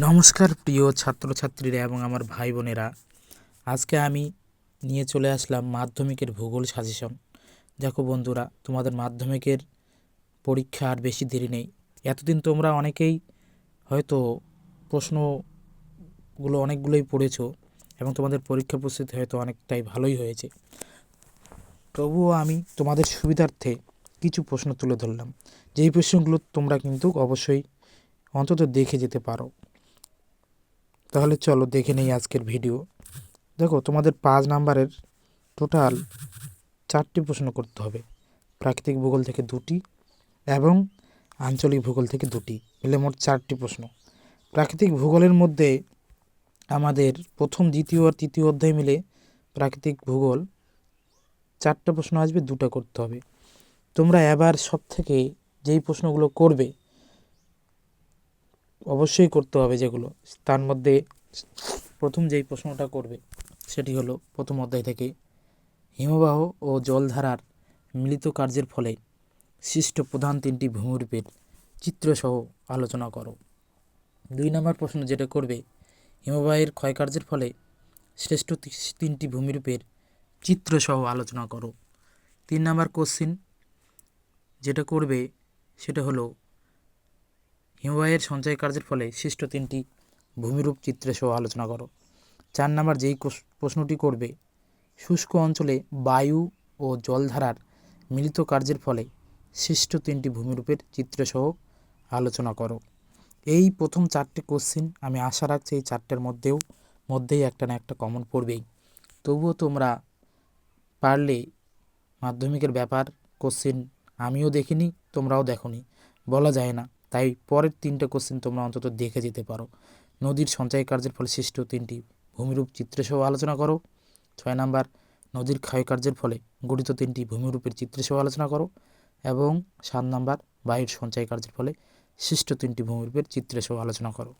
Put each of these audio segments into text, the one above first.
নমস্কার প্রিয় ছাত্রছাত্রীরা এবং আমার ভাই বোনেরা আজকে আমি নিয়ে চলে আসলাম মাধ্যমিকের ভূগোল সাজেশন দেখো বন্ধুরা, তোমাদের মাধ্যমিকের পরীক্ষা আর বেশি দেরি নেই। এতদিন তোমরা অনেকেই হয়তো প্রশ্নগুলো অনেকগুলোই পড়েছো এবং তোমাদের পরীক্ষা প্রস্তুতি হয়তো অনেকটাই ভালোই হয়েছে। তবুও আমি তোমাদের সুবিধার্থে কিছু প্রশ্ন তুলে ধরলাম। যেই প্রশ্নগুলো তোমরা কিন্তু অবশ্যই অন্তত দেখে যেতে পারো। তাহলে চলো দেখে নেই আজকের ভিডিও। দেখো, তোমাদের পাঁচ নাম্বারের টোটাল চারটি প্রশ্ন করতে হবে। প্রাকৃতিক ভূগোল থেকে দুটি এবং আঞ্চলিক ভূগোল থেকে দুটি, মিলে মোট চারটি প্রশ্ন। প্রাকৃতিক ভূগোলের মধ্যে আমাদের প্রথম, দ্বিতীয় আর তৃতীয় অধ্যায় মিলে প্রাকৃতিক ভূগোল চারটা প্রশ্ন আসবে, দুটো করতে হবে। তোমরা এবার সব থেকে যেই প্রশ্নগুলো করবে অবশ্যই করতে হবে যেগুলো। তার মধ্যে প্রথম যেই প্রশ্নটা করবে, সেটি হলো, প্রথম অধ্যায় থেকে, হিমবাহ ও জলধারার মিলিত কার্যের ফলে সৃষ্ট প্রধান তিনটি ভূমিরূপের চিত্রসহ আলোচনা করো। দুই নম্বর প্রশ্ন যেটা করবে, হিমবাহের ক্ষয়কার্যের ফলে শ্রেষ্ঠ তিনটি ভূমিরূপের চিত্রসহ আলোচনা করো। তিন নম্বর কোশ্চিন যেটা করবে, সেটা হলো হিমবাহের সঞ্চয় কার্যের ফলে সৃষ্ট তিনটি ভূমিরূপ চিত্রে সহ আলোচনা করো। চার নাম্বার যেই প্রশ্নটি করবে, শুষ্ক অঞ্চলে বায়ু ও জলধারার মিলিত কার্যের ফলে সৃষ্ট তিনটি ভূমিরূপের চিত্রসহ আলোচনা করো। এই প্রথম চারটে কোশ্চিন আমি আশা রাখছি এই চারটের মধ্যেও, মধ্যেই একটা না একটা কমন পড়বেই। তবুও তোমরা পারলে মাধ্যমিকের ব্যাপার কোশ্চিন আমিও দেখিনি, তোমরাও দেখোনি, বলা যায় না। তাই পরের তিনটে কোশ্চেন তোমরা অন্তত দেখে যেতে পারো। নদীর সঞ্চয় কার্যের ফলে সৃষ্ট তিনটি ভূমিরূপ চিত্রসহ আলোচনা করো। ছয় নাম্বার, নদীর ক্ষয়কার্যের ফলে গঠিত তিনটি ভূমিরূপের চিত্রসহ আলোচনা করো। এবং সাত নাম্বার, বায়ুর সঞ্চয় কার্যের ফলে সৃষ্ট তিনটি ভূমিরূপের চিত্রসহ আলোচনা করো।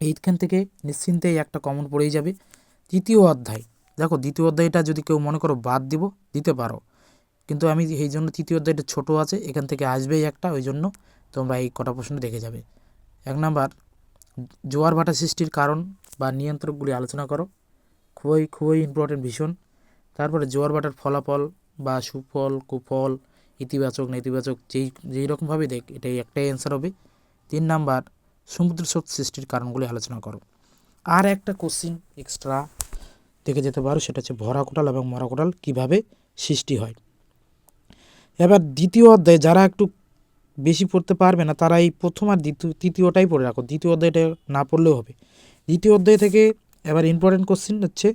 এইখান থেকে নিশ্চিন্তেই একটা কমন পড়েই যাবে। তৃতীয় অধ্যায়। দেখো, দ্বিতীয় অধ্যায়টা যদি কেউ মনে করো বাদ দিব, দিতে পারো। কিন্তু আমি এই জন্য তৃতীয় অধ্যায়টা ছোটো আছে, এখান থেকে আসবেই একটা, ওই জন্য তোমরা এই কটা প্রশ্ন দেখে যাবে। এক নাম্বার, জোয়ার ভাটা সৃষ্টির কারণ বা নিয়ন্ত্রকগুলি আলোচনা করো। খুবই খুবই ইম্পর্টেন্ট ভীষণ। তারপরে জোয়ার ভাটার ফলাফল বা সুফল, কুফল, ইতিবাচক, নেতিবাচক, যেই যেই রকমভাবে দেখ, এটাই একটাই অ্যান্সার হবে। তিন নাম্বার, সমুদ্র স্রোত সৃষ্টির কারণগুলি আলোচনা করো। আর একটা কোশ্চিন এক্সট্রা দেখে যেতে পারো, সেটা হচ্ছে ভরা কোটাল এবং মরা কোটাল কীভাবে সৃষ্টি হয়। এবার দ্বিতীয় অধ্যায়ে যারা একটু বেশি পড়তে পারবে না, তারা এই প্রথম আর দ্বিতীয়, তৃতীয়টাই পড়ে রাখো। দ্বিতীয় অধ্যায়টা না পড়লেও হবে। দ্বিতীয় অধ্যায় থেকে এবার ইম্পর্টেন্ট কোশ্চেন হচ্ছে,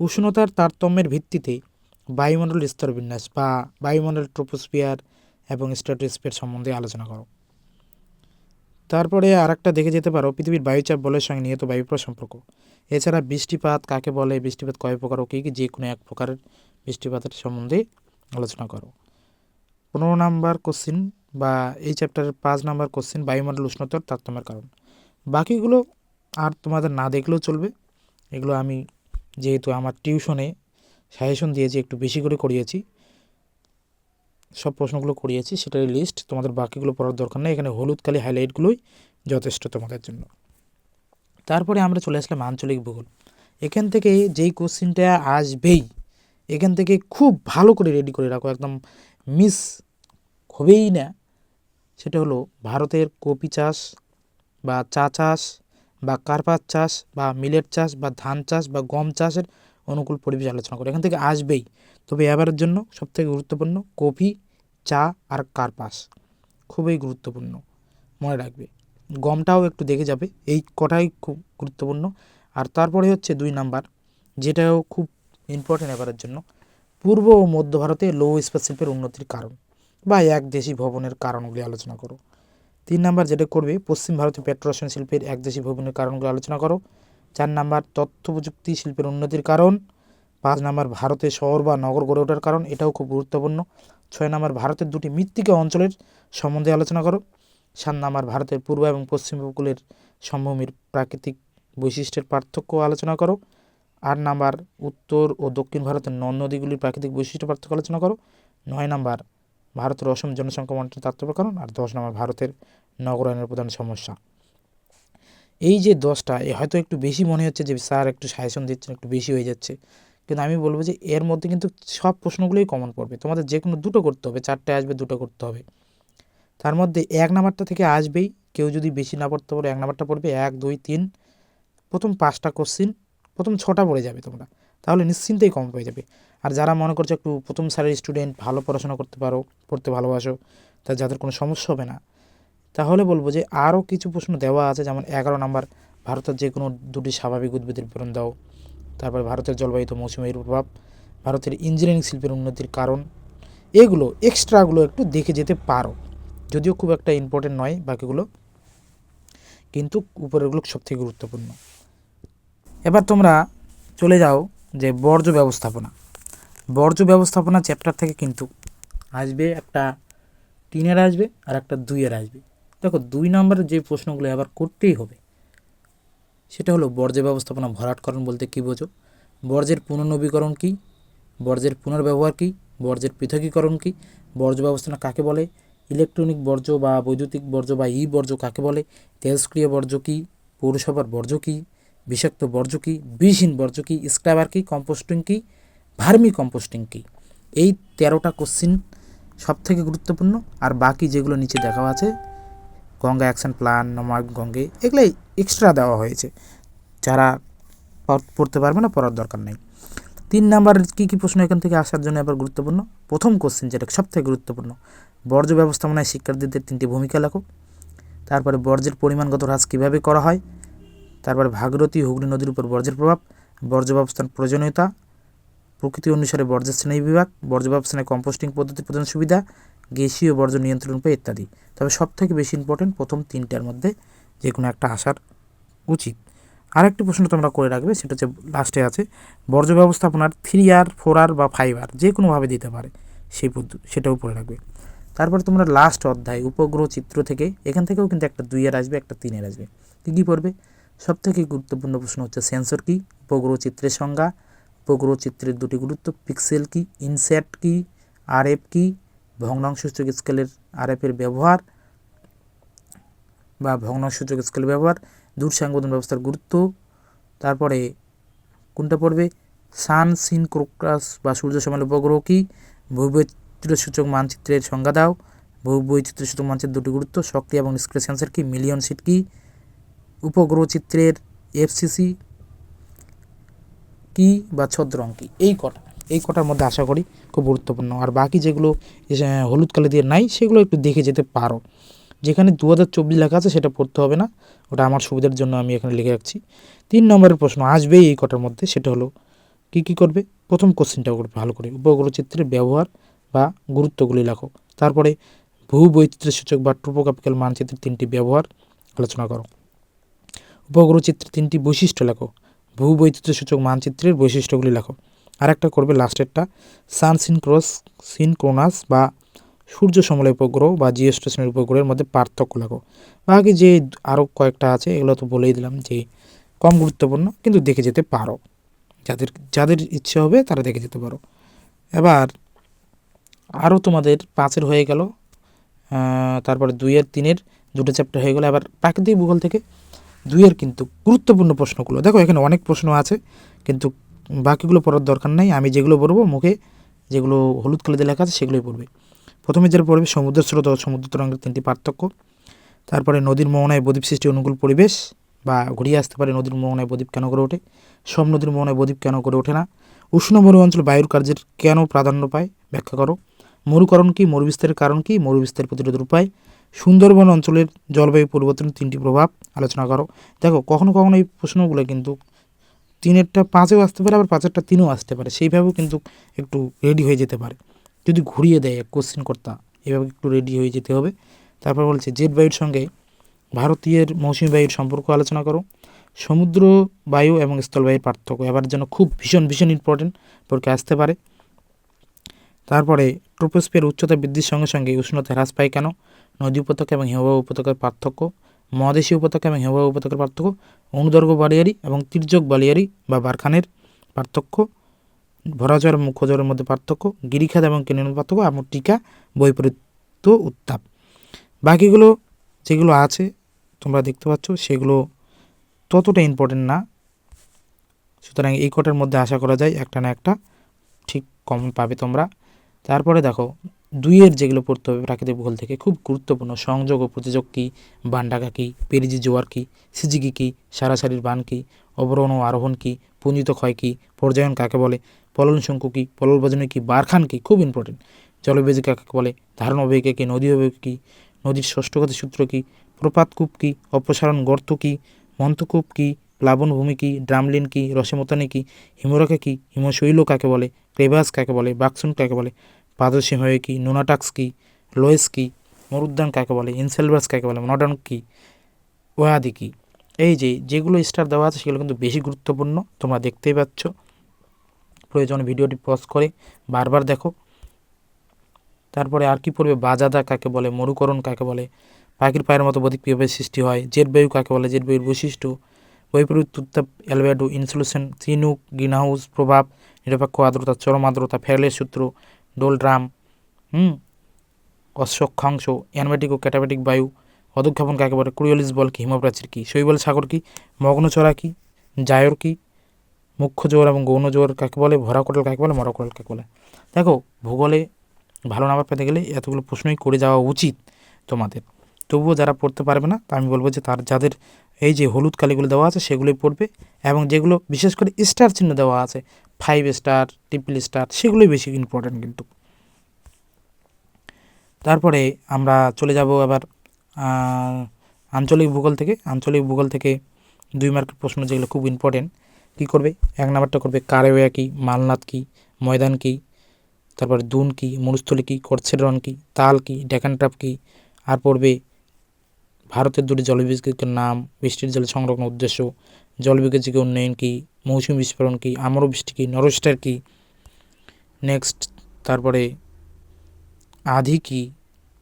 উষ্ণতার তারতম্যের ভিত্তিতে বায়ুমণ্ডল স্তর বিন্যাস বা বায়ুমণ্ডল ট্রোপোস্ফিয়ার এবং স্ট্র্যাটোস্ফিয়ার সম্বন্ধে আলোচনা করো। তারপরে আর একটা দেখে যেতে পারো, পৃথিবীর বায়ুচাপ বলের সঙ্গে নিহত বায়ুপ্রবাহ সম্পর্ক। এছাড়া বৃষ্টিপাত কাকে বলে, বৃষ্টিপাত কয় প্রকার ও কী কী, যে কোনো এক প্রকারের বৃষ্টিপাতের সম্বন্ধে আলোচনা করো। পনেরো নাম্বার কোশ্চিন বা এই চ্যাপ্টারের পাঁচ নাম্বার কোশ্চেন বায়ুমণ্ডল উষ্ণতার তারতম্যের কারণ। বাকিগুলো আর তোমাদের না দেখলেও চলবে। এগুলো আমি যেহেতু আমার টিউশনে সাজেশন দিয়েছি, একটু বেশি করে করিয়েছি, সব প্রশ্নগুলো করিয়েছি সেটার লিস্ট তোমাদের বাকিগুলো পড়ার দরকার নেই। এখানে হলুদ কালি হাইলাইটগুলোই যথেষ্ট তোমাদের জন্য। তারপরে আমরা চলে আসলাম আঞ্চলিক ভূগোল। এখান থেকে যেই কোশ্চিনটা আসবেই, এখান থেকে খুব ভালো করে রেডি করে রাখো। একদম মিস হবেই না। সেটা হলো ভারতের কপি চাষ বা চা চাষ বা কার্পাস চাষ বা মিলেট চাষ বা ধান চাষ বা গম চাষের অনুকূল পরিবেশ আলোচনা করে। এখান থেকে আসবেই। তবে এবারের জন্য সবথেকে গুরুত্বপূর্ণ কফি চা আর কার্পাস খুবই গুরুত্বপূর্ণ। মনে রাখবে, গমটাও একটু দেখে যাবে, এই কটাই খুব গুরুত্বপূর্ণ। আর তারপরে হচ্ছে দুই নাম্বার, যেটাও খুব ইম্পর্টেন্ট এবারের জন্য। পূর্ব ও মধ্য ভারতে লৌহ ইস্পাত শিল্পের উন্নতির কারণ বা এক দেশি ভবনের কারণগুলি আলোচনা করো। তিন নাম্বার যেটা করবে, পশ্চিম ভারতে পেট্রোরসায়ন শিল্পের এক দেশি ভবনের কারণগুলো আলোচনা করো। চার নাম্বার তথ্য প্রযুক্তি শিল্পের উন্নতির কারণ। পাঁচ নাম্বার ভারতে শহর বা নগর গড়ে ওঠার কারণ, এটাও খুব গুরুত্বপূর্ণ। ছয় নাম্বার ভারতের দুটি মৃত্তিকা অঞ্চলের সম্বন্ধে আলোচনা করো। সাত নাম্বার ভারতের পূর্ব এবং পশ্চিম উপকূলের সমভূমির প্রাকৃতিক বৈশিষ্ট্যের পার্থক্য আলোচনা করো। আট নাম্বার, উত্তর ও দক্ষিণ ভারতের নদ নদীগুলির প্রাকৃতিক বৈশিষ্ট্য পার্থক্য আলোচনা করো। নয় নাম্বার, ভারতের অসম জনসংখ্যা মন্ত্রের তাত্ত্বিক কারণ আর দশ নম্বর, ভারতের নগরায়নের প্রধান সমস্যা। এই যে দশটা, এ হয়তো একটু বেশি মনে হচ্ছে যে স্যার একটু সাজেশন দিচ্ছেন, একটু বেশি হয়ে যাচ্ছে। কিন্তু আমি বলব যে এর মধ্যে কিন্তু সব প্রশ্নগুলোই কমন পড়বে। তোমাদের যে কোনো দুটো করতে হবে, চারটে আসবে, দুটো করতে হবে। তার মধ্যে এক নাম্বারটা থেকে আসবেই। কেউ যদি বেশি না পড়তে পারো, এক নাম্বারটা পড়বে। এক, দুই, তিন। প্রথম পাঁচটা কোশ্চিন প্রথম ছটা পড়ে যাবে তোমরা। তাহলে নিশ্চিন্তেই কম পেয়ে যাবে। আর যারা মনে করছ একটু প্রথম সারের স্টুডেন্ট ভালো পড়াশোনা করতে পারো, পড়তে ভালোবাসো, তা যাদের কোনো সমস্যা হবে না, তাহলে বলব যে আরও কিছু প্রশ্ন দেওয়া আছে, যেমন এগারো নাম্বার, ভারতের যে কোনো দুটি স্বাভাবিক উদ্ভিদের বিবরণ দাও। তারপর ভারতের জলবায়ুতে মৌসুমের প্রভাব, ভারতের ইঞ্জিনিয়ারিং শিল্পের উন্নতির কারণ, এগুলো এক্সট্রাগুলো একটু দেখে যেতে পারো। যদিও খুব একটা ইম্পর্টেন্ট নয় বাকিগুলো, কিন্তু উপরেরগুলো সবথেকে গুরুত্বপূর্ণ। এবার তোমরা চলে যাও যে বর্জ্য ব্যবস্থাপনা। বর্জ্য ব্যবস্থাপনা চ্যাপ্টার থেকে কিন্তু আসবে একটা তিনের আসবে আর একটা দুইয়ের আসবে। দেখো দুই নম্বরের যে প্রশ্নগুলো আবার করতেই হবে, সেটা হলো বর্জ্য ব্যবস্থাপনা ভরাটকরণ বলতে কী বোঝো? বর্জ্যের পুনর্নবীকরণ কী? বর্জ্যের পুনর্ব্যবহার কী? বর্জ্যের পৃথকীকরণ কী? বর্জ্য ব্যবস্থাপনা কাকে বলে? ইলেকট্রনিক বর্জ্য বা বৈদ্যুতিক বর্জ্য বা ই বর্জ্য কাকে বলে? তেজস্ক্রিয় বর্জ্য কী? পৌরসভার বর্জ্য কী? বিষাক্ত বর্জ্য কী বিষহীন বর্জ্য কী স্ক্র্যাবার কী কম্পোস্টিং কী ভার্মি কম্পোস্টিং কী এই তেরোটা কোশ্চিন সব থেকে গুরুত্বপূর্ণ। আর বাকি যেগুলো নিচে দেখা আছে, গঙ্গা অ্যাকশন প্ল্যান নমার্ক গঙ্গে, এগুলোই এক্সট্রা দেওয়া হয়েছে। যারা পড়তে পারবে না, পড়ার দরকার নেই। তিন নাম্বার কী কী প্রশ্ন এখান থেকে আসার জন্য এবার গুরুত্বপূর্ণ? প্রথম কোশ্চেন যেটা সব থেকে গুরুত্বপূর্ণ, বর্জ্য ব্যবস্থাপনায় শিক্ষার্থীদের তিনটি ভূমিকা লেখো। তারপরে বর্জ্যের পরিমাণগত হ্রাস কীভাবে করা হয়? তারপরে ভাগীরথী হুগলি নদীর উপর বর্জ্যের প্রভাব, বর্জ্য ব্যবস্থার প্রয়োজনীয়তা, প্রকৃতি অনুসারে বর্জ্যের শ্রেণি বিভাগ, বর্জ্য ব্যবস্থায় কম্পোস্টিং পদ্ধতির প্রধান সুবিধা, গ্যাসীয় বর্জ্য নিয়ন্ত্রণ উপায় ইত্যাদি। তবে সব থেকে বেশি ইম্পর্টেন্ট প্রথম তিনটার মধ্যে যে কোনো একটা আসার উচিত। আরেকটি প্রশ্ন তোমরা করে রাখবে, সেটা হচ্ছে লাস্টে আছে, বর্জ্য ব্যবস্থাপনার থ্রি আর ফোর আর বা ফাইভ আর যে কোনোভাবে দিতে পারে, সেই পদ্ধতি সেটাও পড়ে রাখবে। তারপরে তোমরা লাস্ট অধ্যায়, উপগ্রহ চিত্র থেকে, এখান থেকেও কিন্তু একটা দুইয়ের আসবে, একটা তিনের আসবে। কী কী পড়বে? সব থেকে গুরুত্বপূর্ণ প্রশ্ন হচ্ছে সেন্সর কী, উপগ্রহ চিত্রের সংজ্ঞা, উপগ্রহ চিত্রের দুটি গুরুত্ব পিক্সেল কি ইনসেট কি আরএফ কি, ভগ্নাংশসূচক স্কেলের আরএফের ব্যবহার বা ভগ্নাংশসূচক স্কেল ব্যবহার, দূর সংবোধন ব্যবস্থার গুরুত্ব, তারপরে কোনটা পড়বে সান সিন ক্রোকাস বা সূর্য সমাল উপগ্রহ কি, ভূবৈচিত্র্যসূচক মানচিত্রের সংজ্ঞা দাও, ভূবৈচিত্র্যসূচক মানচিত্রের দুটি গুরুত্ব, শক্তি এবং নিষ্ক্রিয় সেন্সার কি মিলিয়ন সিট কি উপগ্রহ চিত্রের এফসিসি কি বা ছদ্রং কি? এই কটা। এই কটার মধ্যে আশা করি খুব গুরুত্বপূর্ণ। আর বাকি যেগুলো হলুদ কালি দিয়ে নাই, সেগুলো একটু দেখে যেতে পারো। যেখানে দু হাজার চব্বিশ লেখা আছে, সেটা পড়তে হবে না। ওটা আমার সুবিধার জন্য আমি এখানে লিখে রাখছি। তিন নম্বরের প্রশ্ন, আসবেই এই কটার মধ্যে? সেটা হলো, কী কী করবে? প্রথম কোশ্চেনটা করবে ভালো করে। উপগ্রহ চিত্রের ব্যবহার বা গুরুত্বগুলি লেখো। তারপরে ভূ বৈচিত্র্য সূচক বা ট্রোপোগ্রাফিক্যাল মানচিত্রের তিনটি ব্যবহার আলোচনা করো। উপগ্রহ চিত্রের তিনটি বৈশিষ্ট্য লেখো। ভূ বৈচিত্র্য সূচক মানচিত্রের বৈশিষ্ট্যগুলি লেখো। আরেকটা করবে লাস্টেরটা সান সিনক্রোস সিনক্রোনাস বা সূর্য সমলে উপগ্রহ বা জিও স্টেশনের উপগ্রহের মধ্যে পার্থক্য লেখো। বাকি যে আরও কয়েকটা আছে, এগুলো তো বলেই দিলাম যে কম গুরুত্বপূর্ণ, কিন্তু দেখে যেতে পারো। যাদের যাদের ইচ্ছে হবে তারা দেখে যেতে পারো। এবার আরও তোমাদের পাঁচের হয়ে গেল তারপরে দুইয়ের, তিনের দুটো চ্যাপ্টার হয়ে গেলো। এবার প্রাকৃতিক ভূগোল থেকে দুইয়ের কিন্তু গুরুত্বপূর্ণ প্রশ্নগুলো। দেখো, এখানে অনেক প্রশ্ন আছে, কিন্তু বাকিগুলো পড়ার দরকার নাই। আমি যেগুলো পড়ব, মুখে যেগুলো হলুদ কালিতে লেখা আছে, সেগুলোই পড়বে। প্রথমে যেটা পড়বে, সমুদ্র স্রোত ও সমুদ্র তরঙ্গের তিনটি পার্থক্য। তারপরে নদীর মোহনায় বদ্বীপ সৃষ্টি অনুকূল পরিবেশ, বা ঘুরিয়ে আসতে পারে নদীর মোহনায় বদ্বীপ কেন করে ওঠে? সব নদীর মোহনায় বদ্বীপ কেন করে ওঠে না? উষ্ণ মরু অঞ্চল বায়ুর কার্যের কেন প্রাধান্য পায়? ব্যাখ্যা করো। মরুকরণ কী? মরুবিস্তারের কারণ কী? মরুবিস্তার প্রতিরোধের উপায়? সুন্দরবন অঞ্চলের জলবায়ু পরিবর্তনের তিনটি প্রভাব আলোচনা করো। দেখো, কখনো কখনো এই প্রশ্নগুলো কিন্তু তিনেরটা পাঁচেও আসতে পারে, আবার পাঁচেরটা তিনেও আসতে পারে। সেইভাবেও কিন্তু একটু রেডি হয়ে যেতে পারে। যদি ঘুরিয়ে দেয় কোশ্চেন কর্তা, এভাবে একটু রেডি হয়ে যেতে হবে। তারপর বলছে জেট বায়ুর সঙ্গে ভারতীয় মৌসুমী বায়ুর সম্পর্ক আলোচনা করো। সমুদ্র বায়ু এবং স্থলবায়ুর পার্থক্য এবার যেন খুব ভীষণ ভীষণ ইম্পর্টেন্ট পরীক্ষা আসতে পারে। তারপরে ট্রোপোস্ফিয়ার উচ্চতা বৃদ্ধির সঙ্গে সঙ্গে উষ্ণতা হ্রাস পায় কেন? নদী উপত্যকা এবং হিমবাহ উপত্যকার পার্থক্য, মহাদেশীয় উপত্যকা এবং হিমবাহ উপত্যকার পার্থক্য অনুদৈর্ঘ্য বালিয়ারি এবং তির্যক বালিয়ারি বা বারখানের পার্থক্য, ভরাজর এবং মুখ্যজরের মধ্যে পার্থক্য, গিরিখাত এবং কেনিয়ন পার্থক্য এবং টিকা বৈপরীত্য উত্তাপ। বাকিগুলো যেগুলো আছে, তোমরা দেখতে পাচ্ছ, সেগুলো ততটা ইম্পর্টেন্ট না। সুতরাং এই কটার মধ্যে আশা করা যায় একটা না একটা ঠিক কমন পাবে তোমরা। তারপরে দেখো দুইয়ের যেগুলো পড়তে হবে প্রাকৃতিক ভূগোল থেকে, খুব গুরুত্বপূর্ণ। সংযোগ ও প্রতিযোগ কী? বান্ডাকা কী? পেরিজি জোয়ার কী? সিজিকি কী? সারাসারির বান কী? অবরোহণ ও আরোহণ কী? পুঞ্জিত ক্ষয় কী? পর্যায়ন কাকে বলে? পলন শঙ্কু কী? পলল বজনে কী? বারখান কী? খুব ইম্পর্টেন্ট জলবেজি কাকে বলে? ধারণ অবেগে কী? নদী অবেগে কী? নদীর ষষ্ঠগতি সূত্র কী? প্রপাত কূপ কী? অপসারণ গর্ত কী? মন্থকূপ কী? প্লাবনভূমি কী? ড্রামলিন কী? রসেমতানি কী? হিমরেখা কী? হিমশৈল কাকে বলে? ক্রেভাস কাকে বলে? বাক্সুন কাকে বলে? পাদসীম হয়ে কী, নোনাটাক্স কী, লোয়েস কী, মরুদ্যান কাকে বলে ইনসেলভাস কাকে বলে, মডার্ন কী ওয়াদি কী। এই যে যেগুলো স্টার দেওয়া আছে সেগুলো কিন্তু বেশি গুরুত্বপূর্ণ, তোমরা দেখতেই পাচ্ছ। প্রয়োজনে ভিডিওটি পজ করে বারবার দেখো। তারপরে আর কি পড়বে, বাজাদা কাকে বলে, মরুকরণ কাকে বলে, পাখির পায়ের মতো বদিক কীভাবে সৃষ্টি হয় জেট বায়ু কাকে বলে জেট বায়ুর বৈশিষ্ট্য, বৈপরীত উত্তাপ অ্যালবেডো, ইনসুলেশন সিনুক গ্রিনহাউস, প্রভাব, নিরপেক্ষ আর্দ্রতা, চরম আর্দ্রতা, ফেরলের সূত্র ডোলড্রাম হুম অশ্বক্ষাংশ অ্যানমেটিক ও ক্যাটাবেটিক বায়ু অধক্ষেপণ কাকে বলে কুরিওলিস বল কি হিমপ্রাচীর কী, শৈবল সাগর কী মগ্নচড়া কী, জায়র কী, মুখ্য জোয়ার এবং গৌণ জোর কাকে বলে ভরা কোটাল কাকে বলে মরা কোটাল কাকে বলে। দেখো, ভূগোলে ভালো নাম্বার পেতে গেলে এতগুলো প্রশ্নই করে যাওয়া উচিত তোমাদের। তবুও যারা পড়তে পারবে না, তা আমি বলব যে তার যাদের এই যে হলুদ কালিগুলো দেওয়া আছে, সেগুলোই পড়বে এবং যেগুলো বিশেষ করে স্টার চিহ্ন দেওয়া আছে ফাইভ স্টার ট্রিপল স্টার সেগুলোই বেশি ইম্পর্ট্যান্ট কিন্তু। তারপরে আমরা চলে যাব আবার আঞ্চলিক ভূগোল থেকে। আঞ্চলিক ভূগোল থেকে দুই মার্কের প্রশ্ন যেগুলো খুব ইম্পর্টেন্ট কী করবে? এক নাম্বারটা করবে কারেওয়া কী মালনাথ কী, ময়দান কী, তারপরে দুন কী, মরুস্থলী কী করছেডরন কী, তাল কী ডেকান ট্রাপ কী, আর পড়বে ভারতের দুটি জলবিদ্যুতের নাম, বৃষ্টির জল সংরক্ষণ উদ্দেশ্য জলবিদ্যুতিক উন্নয়ন কী মৌসুমী বিস্ফোরণ কী, আমর বৃষ্টি কী, নরস্টার কী? নেক্সট তারপরে আধি কী,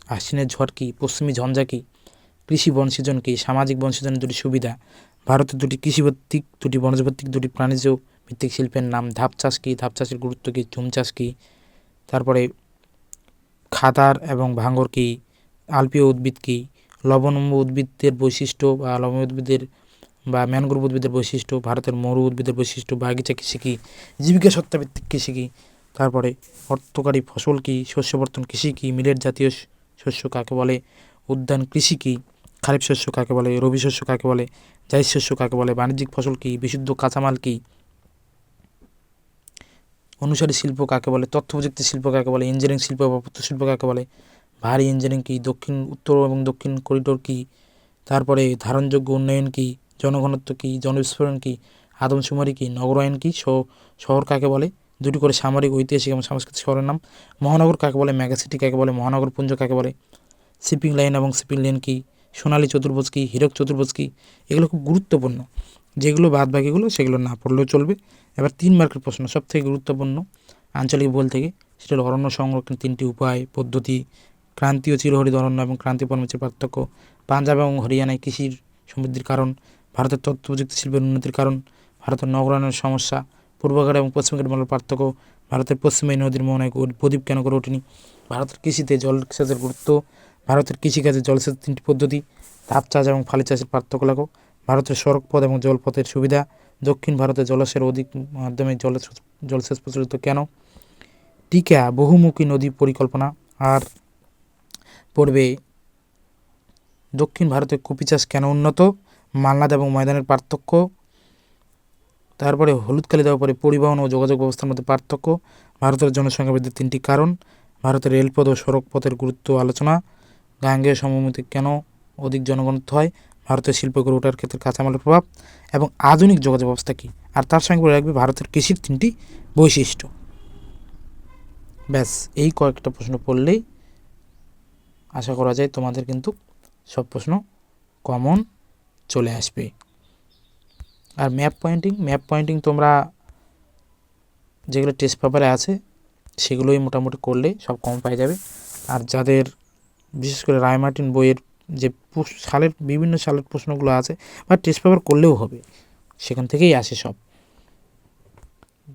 আশ্বিনের ঝড় কী, পশ্চিমী ঝঞ্ঝা কী, কৃষি বনসৃজন কী, সামাজিক বনসৃজনের দুটি সুবিধা, ভারতের দুটি কৃষিভিত্তিক, দুটি বনজভিত্তিক দুটি প্রাণীজ ভিত্তিক শিল্পের নাম, ধাপ চাষ কী, ধাপ চাষের গুরুত্ব কী, ঝুম চাষ কী? তারপরে খাতার এবং ভাঙ্গর কী, আলপীয় উদ্ভিদ কী, লবণম্ব উদ্ভিদের বৈশিষ্ট্য বা লবণ উদ্ভিদের বা ম্যানগ্রোভ উদ্ভিদের বৈশিষ্ট্য, ভারতের মরু উদ্ভিদের বৈশিষ্ট্য বাগিচা কৃষি কী, জীবিকা সত্তাভিত্তিক কৃষি কী, তারপরে অর্থকারী ফসল কী শস্যবর্তন কৃষি কী মিলেট জাতীয় শস্য কাকে বলে, উদ্যান কৃষি কী, খারিফ শস্য কাকে বলে, রবি শস্য কাকে বলে, জায়িদ শস্য কাকে বলে, বাণিজ্যিক ফসল কী, বিশুদ্ধ কাঁচামাল কী, অনুসারী শিল্প কাকে বলে, তথ্য প্রযুক্তি শিল্প কাকে বলে ইঞ্জিনিয়ারিং শিল্প বা শিল্প কাকে বলে, ভারী ইঞ্জিনিয়ারিং কী, দক্ষিণ, উত্তর এবং দক্ষিণ করিডোর কী, তারপরে ধারণযোগ্য উন্নয়ন কী জনঘনত্ব কী, জনবিস্ফোরণ কী, আদমশুমারি কী, নগরায়ন কী শহর কাকে বলে? দুটি করে সামরিক, ঐতিহাসিক এবং সাংস্কৃতিক শহরের নাম। মহানগর কাকে বলে? মেগাসিটি কাকে বলে? মহানগর পুঞ্জ কাকে বলে? শিপিং লাইন এবং শিপিং লেন কী? সোনালী চতুর্ভুজ কী? হীরক চতুর্ভুজ কী? এগুলো খুব গুরুত্বপূর্ণ। যেগুলো বাদ বাকিগুলো সেগুলো না পড়লেও চলবে। এবার তিন মার্কের প্রশ্ন, সবথেকে গুরুত্বপূর্ণ আঞ্চলিক ভূগোল থেকে, সেটা হলো অরণ্য সংরক্ষণের তিনটি উপায়, পদ্ধতি, ক্রান্তীয় চিরহরিত অরণ্য এবং ক্রান্তি পর্মচের পার্থক্য, পাঞ্জাব এবং হরিয়ানায় কৃষির সমৃদ্ধির কারণ ভারতের তথ্য প্রযুক্তি শিল্পের উন্নতির কারণ, ভারতের নগরায়নের সমস্যা, পূর্বঘাট এবং পশ্চিমঘাট মূল পার্থক্য, ভারতের পশ্চিমে নদীর মোহনায় প্রদীপ কেন করে ওঠেনি? ভারতের কৃষিতে জলসেচের গুরুত্ব, ভারতের কৃষিকাজে জলসেচের তিনটি পদ্ধতি ধাপ চাষ এবং ফালি চাষের পার্থক্য লাগো, ভারতের সড়কপথ এবং জলপথের সুবিধা, দক্ষিণ ভারতে জলাশয়ের অধিক মাধ্যমে জল জলসেচ প্রচলিত কেন? টিকা, বহুমুখী নদী পরিকল্পনা, আর পড়বে দক্ষিণ ভারতে কপি চাষ কেন উন্নত? মালনাদ এবং ময়দানের পার্থক্য। তারপরে হলুদ কালি দেওয়ার পরে পরিবহন ও যোগাযোগ ব্যবস্থার মধ্যে পার্থক্য। ভারতের জনসংখ্যা বৃদ্ধির তিনটি কারণ, ভারতের রেলপথ ও সড়ক পথের গুরুত্ব আলোচনা। গাঙ্গেয় সমভূমিতে কেন অধিক জনগণত্ব হয়? ভারতের শিল্প গড়ে ওঠার ক্ষেত্রে কাঁচামালের প্রভাব এবং আধুনিক যোগাযোগ ব্যবস্থা কী? আর তার সঙ্গে বলে রাখবে, ভারতের কৃষির তিনটি বৈশিষ্ট্য। ব্যাস, এই কয়েকটা প্রশ্ন পড়লেই আশা করা যায় তোমাদের কিন্তু সব প্রশ্ন কমন চলে আসবে। আর ম্যাপ পয়েন্টিং ম্যাপ পয়েন্টিং তোমরা যেগুলো টেস্ট পেপারে আছে, সেগুলোই মোটামুটি করলে সব কম পাই যাবে। আর যাদের, বিশেষ করে রায়মার্টিন বইয়ের যে সালের, বিভিন্ন সালের প্রশ্নগুলো আছে, বা টেস্ট পেপার করলেও হবে, সেখান থেকেই আসে সব।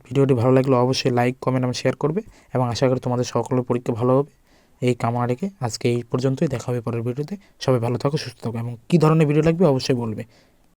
ভিডিওটি ভালো লাগলে অবশ্যই লাইক কমেন্ট এবং শেয়ার করবে, এবং আশা করি তোমাদের সকলের পরীক্ষা ভালো হবে। এই কামারেকে আজকে এই পর্যন্তই। দেখা হবে পরের ভিডিওতে। সবাই ভালো থাকো, সুস্থ থাকো এবং কী ধরনের ভিডিও লাগবে অবশ্যই বলবে।